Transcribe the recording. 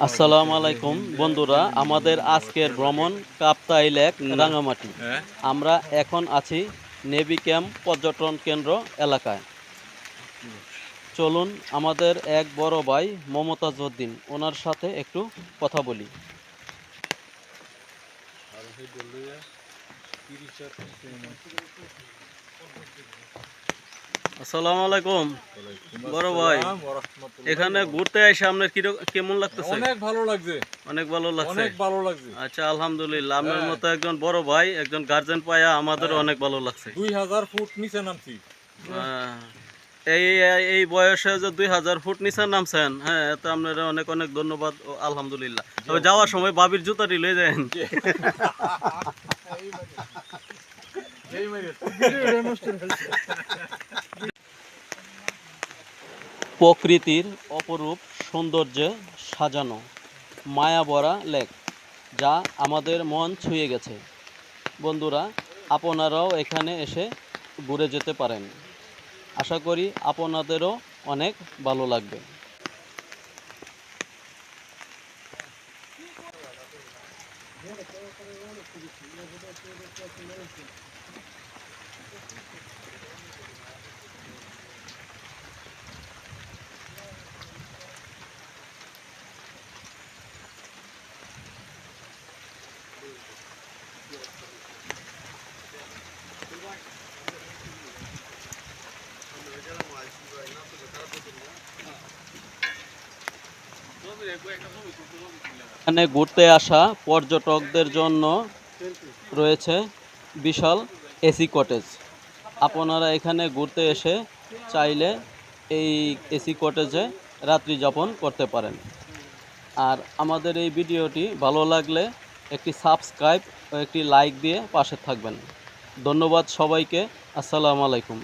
আসসালামু আলাইকুম বন্ধুরা আমাদের আজকের ভ্রমণ কাপ্তাই লেক রাঙামাটি হ্যাঁ। আমরা এখন আছি নেভি ক্যাম্প পর্যটন কেন্দ্র এলাকায়। চলুন আমাদের এক বড় ভাই মমতাজ উদ্দিন ওনার সাথে একটু কথা বলি। আসসালামু আলাইকুম। বড় ভাই এখানে ঘুরতে এসে আপনার কীরকম কেমন লাগতেছে? অনেক ভালো লাগছে। অনেক ভালো লাগছে? অনেক ভালো লাগছে। আচ্ছা আলহামদুলিল্লাহ। আপনার হ্যাঁ। মতো একজন বড় ভাই একজন গার্জেন পায়া আমাদেরও হ্যাঁ। অনেক ভালো লাগছে। দুই হাজার ফুট নিচে নামছি। এই এই বয়সে যে দুই হাজার ফুট নিচে নামছেন হ্যাঁ এতে আপনার অনেক অনেক ধন্যবাদ আলহামদুলিল্লাহ। তবে যাওয়ার সময় বাবির জুতাটি লয়ে যান প্রকৃতির অপরূপ সৌন্দর্যে সাজানো মায়াবরা লেক, যা আমাদের মন ছুঁয়ে গেছে। বন্ধুরা, আপনারাও এখানে এসে ঘুরে যেতে পারেন। আশা করি আপনাদেরও অনেক ভালো লাগবে। এখানে ঘুরতে আসা পর্যটকদের জন্য রয়েছে বিশাল এসি কটেজ। আপনারা এখানে ঘুরতে এসে চাইলে এই এসি কটেজে রাত্রি যাপন করতে পারেন। আর আমাদের এই ভিডিওটি ভালো লাগলে একটি সাবস্ক্রাইব ও একটি লাইক দিয়ে পাশে থাকবেন। ধন্যবাদ সবাইকে। আসসালামু আলাইকুম।